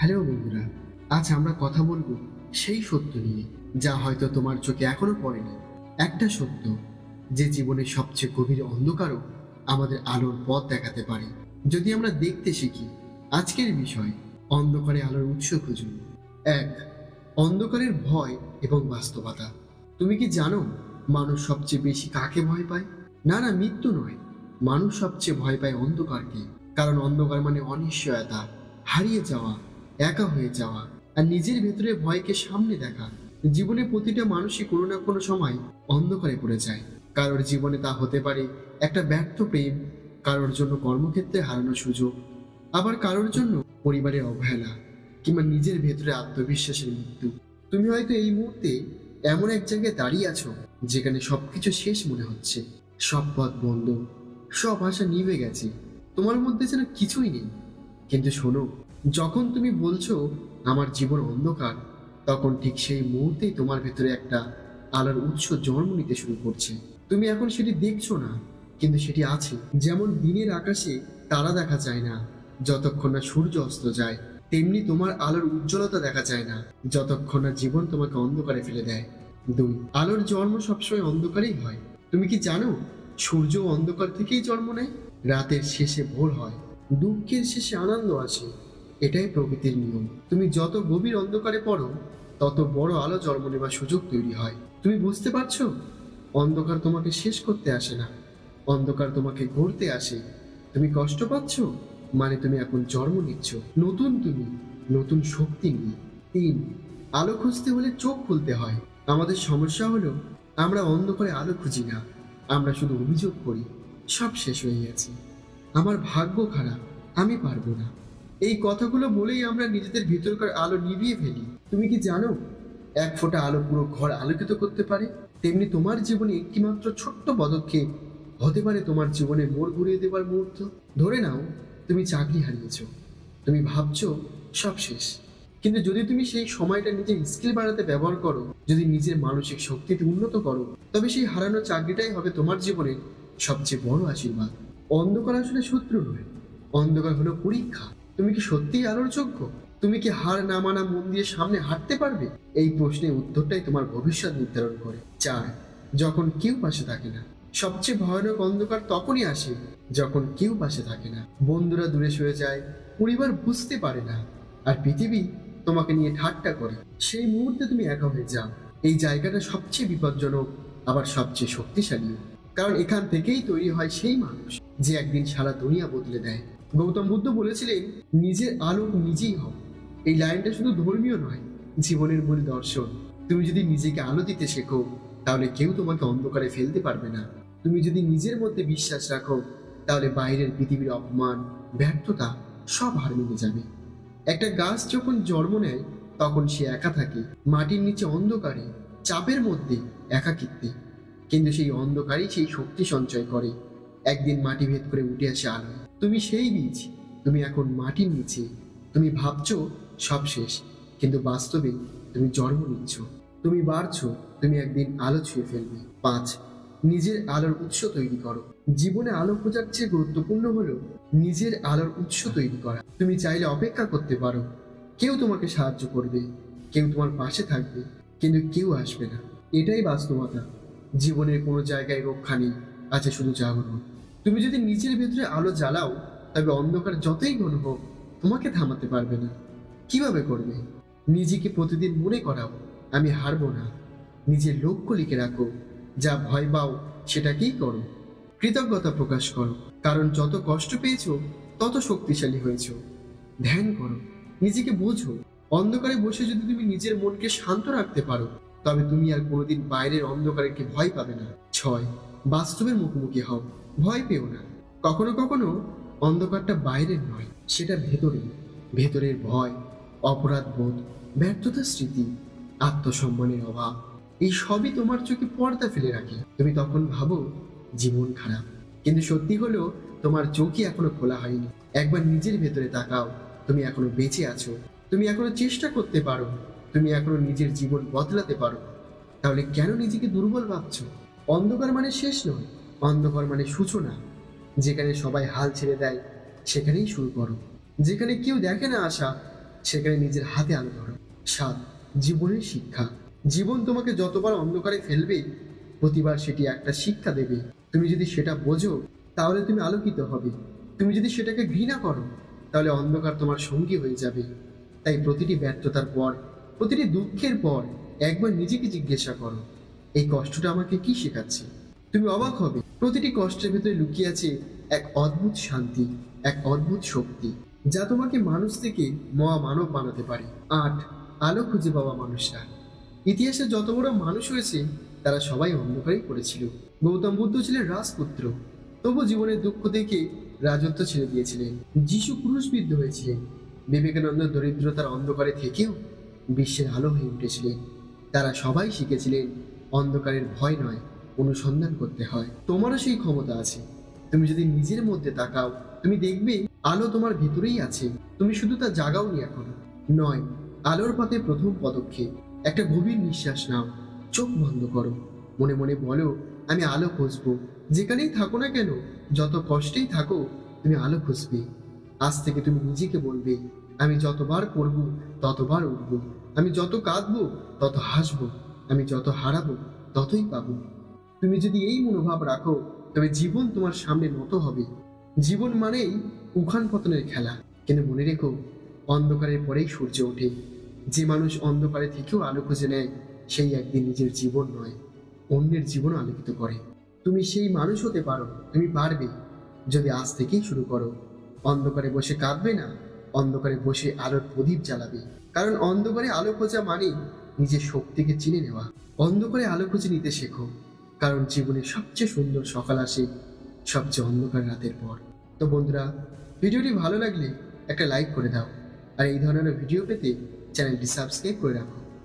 Hello বন্ধুরা, আজ আমরা কথা বলব সেই সত্য নিয়ে, যা হয়তো তোমার চোখে এখনও পড়েনি। একটা সত্য, যে জীবনের সবচেয়ে গভীর অন্ধকারও আমাদের আলোর পথ দেখাতে পারে। যদি আমরা দেখতে শিখি, আজকের বিষয়, অন্ধকারে আলোর উৎস খুঁজুন। এক, অন্ধকারের ভয় এবং বাস্তবতা। তুমি কি জানো, মানুষ সবচেয়ে বেশি কাকে ভয় পায়? না না, মৃত্যু নয়। মানুষ সবচেয়ে ভয় পায় অন্ধকারকে, কারণ অন্ধকার মানে অনিশ্চয়তা, হারিয়ে যাওয়া একা হয়ে যাওয়া আর নিজের ভেতরে ভয়কে সামনে দেখা। জীবনে প্রতিটা মানুষই কোনো না কোনো সময় অন্ধকারে পড়ে যায়। কারোর জীবনে তা হতে পারে একটা ব্যর্থ প্রেম, কারোর জন্য কর্মক্ষেত্রে হারানোর সুযোগ, আবার কারোর জন্য পরিবারের অবহেলা কিংবা নিজের ভেতরে আত্মবিশ্বাসের মৃত্যু। তুমি হয়তো এই মুহূর্তে এমন এক জায়গায় দাঁড়িয়ে আছো যেখানে সবকিছু শেষ মনে হচ্ছে। সব পথ বন্ধ, সব আশা নিভে গেছে। তোমার মধ্যে যেন কিছুই নেই। কিন্তু শোনো যখন তুমি বলছো, আমার জীবন অন্ধকার, তখন ঠিক সেই মুহূর্তেই তোমার ভেতরে একটা আলোর উৎস জন্ম নিতে শুরু করছে। তুমি এখন সেটি দেখছ না, কিন্তু সেটি আছে। যেমন দিনের আকাশে তারা দেখা যায় না, যতক্ষণ না সূর্য অস্ত যায়, তেমনি তোমার আলোর উজ্জ্বলতা দেখা যায় না, যতক্ষণ না জীবন তোমাকে অন্ধকারে ফেলে দেয়। দুই, আলোর জন্ম সবসময় অন্ধকারেই হয়। তুমি কি জানো সূর্য অন্ধকার থেকেই জন্ম নেয়? রাতের শেষে ভোর হয়, দুঃখের শেষে আনন্দ আসে। এটাই প্রকৃতির নিয়ম। তুমি যত গভীর অন্ধকারে পড়ো, তত বড় আলো জন্ম নেবার সুযোগ তৈরি হয়। তুমি বুঝতে পারছ? অন্ধকার তোমাকে শেষ করতে আসে না। অন্ধকার তোমাকে ঘুরতে আসে। তুমি কষ্ট পাচ্ছ? মানে তুমি এখন জন্ম নিচ্ছ। নতুন তুমি, নতুন শক্তি নিয়ে। তিন, আলো খুঁজতে হলে চোখ খুলতে হয়। আমাদের সমস্যা হলো, আমরা অন্ধকারে আলো খুঁজি না। আমরা শুধু অভিযোগ করি, সব শেষ হয়ে গেছে। আমার ভাগ্য খারাপ, আমি পারব না। এই কথাগুলো বলেই আমরা নিজেদের ভিতরকার আলো নিভিয়ে ফেলি। তুমি কি জানো, এক ফোঁটা আলো পুরো ঘর আলোকিত করতে পারে? তেমনি তোমার জীবনে একটিমাত্র ছোট্ট পদক্ষেপ হতে পারে তোমার জীবনে মোড় ঘুরিয়ে দেবার মুহূর্ত। ধরে নাও, তুমি চাকরি হারিয়েছ। তুমি ভাবছ, সব শেষ। কিন্তু যদি তুমি সেই সময়টা নিজের স্কিল বাড়াতে ব্যবহার করো, যদি নিজের মানসিক শক্তিতে উন্নত করো, তবে সেই হারানো চাকরিটাই হবে তোমার জীবনের সবচেয়ে বড় আশীর্বাদ। অন্ধকার আসলে শত্রু নয়, অন্ধকার হলো পরীক্ষা। তুমি কি সত্যিই আলোর যোগ্য? তুমি কি হার না মানা মন দিয়ে সামনে হাঁটতে পারবে? এই প্রশ্নের উত্তরটাই তোমার ভবিষ্যৎ নির্ধারণ করে। চার, যখন কেউ পাশে থাকে না, সবচেয়ে ভয়ানক অন্ধকার তখনই আসে যখন কেউ পাশে থাকে না। বন্ধুরা দূরে সরে যায়, পরিবার বুঝতে পারে না, আর পৃথিবী তোমাকে নিয়ে ঠাট্টা করে। সেই মুহূর্তে তুমি একা হয়ে যাও। এই জায়গাটা সবচেয়ে বিপজ্জনক, আবার সবচেয়ে শক্তিশালী। কারণ এখান থেকেই তৈরি হয় সেই মানুষ, যে একদিন সারা দুনিয়া বদলে দেয়। গৌতম বুদ্ধ বলেছিলেন, নিজের আলোক নিজেই হও। এই লাইনটা শুধু ধর্মীয় নয়, জীবনের মূল দর্শন। তুমি যদি নিজেকে আলো দিতে শেখো, তাহলে কেউ তোমাকে অন্ধকারে ফেলতে পারবে না। তুমি যদি নিজের মধ্যে বিশ্বাস রাখো, তাহলে বাইরের পৃথিবীর অপমান, ব্যর্থতা সব হার মেনে যাবে। একটা গাছ যখন জন্ম নেয়, তখন সে একা থাকে, মাটির নিচে অন্ধকারে, চাপের মধ্যে একাকিত্বে। কিন্তু সেই অন্ধকারই সেই শক্তি সঞ্চয় করে। একদিন মাটি ভেদ করে উঠে আসে আলো তুমি সেই বীজ, তুমি এখন মাটির নিচে। তুমি ভাবছ সব শেষ, কিন্তু বাস্তবে তুমি জন্ম নিচ্ছ। তুমি বাড়ছো, তুমি একদিন আলো ছুঁয়ে ফেলবে। পাঁচ, নিজের আলোর উৎস তৈরি করো। জীবনে আলো খোঁজার চেয়ে গুরুত্বপূর্ণ হলো নিজের আলোর উৎস তৈরি করা। তুমি চাইলে অপেক্ষা করতে পারো। কেউ তোমাকে সাহায্য করবে, কেউ তোমার পাশে থাকবে, কিন্তু কেউ আসবে না। এটাই বাস্তবতা। জীবনের কোনো জায়গায় রক্ষা নেই। আছে শুধু জাগরণ তুমি যদি নিজের ভেতরে আলো জ্বালাও, তবে অন্ধকার যতই ঘন হোক, তোমাকে থামাতে পারবে না। কীভাবে করবে? নিজেকে প্রতিদিন মনে করাও, আমি হারবো না। নিজের লক্ষ্য লিখে রাখো, যা ভয় পাও, সেটাকেই করো। কৃতজ্ঞতা প্রকাশ করো, কারণ যত কষ্ট পেয়েছ, তত শক্তিশালী হয়েছো। ধ্যান করো, নিজেকে বোঝো। অন্ধকারে বসে যদি তুমি নিজের মনকে শান্ত রাখতে পারো, তবে তুমি আর কোনোদিন বাইরের অন্ধকারকে ভয় পাবে না। ছয়, বাস্তবের মুখোমুখি হও। ভয় পেও না। কখনো কখনো অন্ধকারটা বাইরের নয়, সেটা ভেতরের। ভেতরের ভয়, অপরাধ বোধ, ব্যর্থতার স্মৃতি, আত্মসম্মানের অভাব, এই সবই তোমার চোখে পর্দা ফেলে রাখে। তুমি তখন ভাবো, জীবন খারাপ। কিন্তু সত্যি হলো, তোমার চোখই এখনও খোলা হয়নি। একবার নিজের ভেতরে তাকাও, তুমি এখনও বেঁচে আছো। তুমি এখনও চেষ্টা করতে পারো। তুমি এখনও নিজের জীবন বদলাতে পারো। তাহলে কেন নিজেকে দুর্বল ভাবছ? অন্ধকার মানে শেষ নয়। অন্ধকার মানে সূচনা, যেখানে সবাই হাল ছেড়ে দেয়, সেখানেই শুরু করো। যেখানে কেউ দেখে না আসা সেখানে নিজের হাতে আলো ধরো। সাত, জীবনের শিক্ষা। জীবন তোমাকে যতবার অন্ধকারে ফেলবে, প্রতিবার সেটি একটা শিক্ষা দেবে। তুমি যদি সেটা বোঝো, তাহলে তুমি আলোকিত হবে। তুমি যদি সেটাকে ঘৃণা করো, তাহলে অন্ধকার তোমার সঙ্গী হয়ে যাবে। তাই প্রতিটি ব্যর্থতার পর, প্রতিটি দুঃখের পর, একবার নিজেকে জিজ্ঞাসা করো, এই কষ্টটা আমাকে কি শেখাচ্ছে? তুমি অবাক হবে। প্রতিটি কষ্টের ভেতরে লুকিয়ে আছে এক অদ্ভুত শান্তি, এক অদ্ভুত শক্তি, যা তোমাকে মানুষ থেকে মহামানব বানাতে পারে। আট, আলো খুঁজে পাওয়া মানুষরা। ইতিহাসে যত বড় মানুষ হয়েছে, তারা সবাই অন্ধকারেই পড়েছিল। গৌতম বুদ্ধ ছিলেন রাজপুত্র। তবু জীবনের দুঃখ দেখে রাজত্ব ছেড়ে দিয়েছিলেন। যিশু ক্রুশবিদ্ধ হয়েছিলেন। বিবেকানন্দ দরিদ্রতার অন্ধকারে থেকেও বিশ্বের আলো হয়ে উঠেছিলেন। তারা সবাই শিখেছিলেন, অন্ধকারের ভয় নয় অনুসন্ধান করতে হয়। তোমারও সেই ক্ষমতা আছে। তুমি যদি নিজের মধ্যে তাকাও, তুমি দেখবে আলো তোমার ভিতরেই আছে। তুমি শুধু তা জাগাওনি এখন। নয়, আলোর পথে প্রথম পদক্ষেপ। একটা গভীর নিঃশ্বাস নাও। চোখ বন্ধ করো। মনে মনে বলো, আমি আলো খুঁজবো। যেখানেই থাকো না কেন, যত কষ্টেই থাকো, তুমি আলো খুঁজবে। আজ থেকে তুমি নিজেকে বলবে, আমি যতবার করব, ততবার উঠবো। আমি যত কাঁদবো, তত হাসবো। আমি যত হারাবো, ততই পাবো। তুমি যদি এই মনোভাব রাখো, তবে জীবন তোমার সামনে নত হবে। জীবন মানেই উখান পতনের খেলা। কিন্তু মনে রেখো, অন্ধকারের পরেই সূর্য ওঠে। যে মানুষ অন্ধকারে থেকেও আলো খুঁজে নেয়, সেই একদিন নিজের জীবন নয়, অন্যের জীবন আলোকিত করে। তুমি সেই মানুষ হতে পারো, তুমি পারবে। যদি আজ থেকেই শুরু করো, অন্ধকারে বসে কাঁদবে না, অন্ধকারে বসে আলোর প্রদীপ জ্বালাবে। কারণ অন্ধকারে আলো খোঁজা মানে নিজের শক্তিকে চিনে নেওয়া। অন্ধকারে আলো খুঁজে নিতে শেখো। কারণ জীবনের সবচেয়ে সুন্দর সকাল আসে সবচেয়ে অন্ধকার রাতের পর। তো বন্ধুরা, ভিডিওটি ভালো লাগলে একটা লাইক করে দাও। আর এই ধরনের ভিডিও পেতে চ্যানেলটি সাবস্ক্রাইব করে রাখো।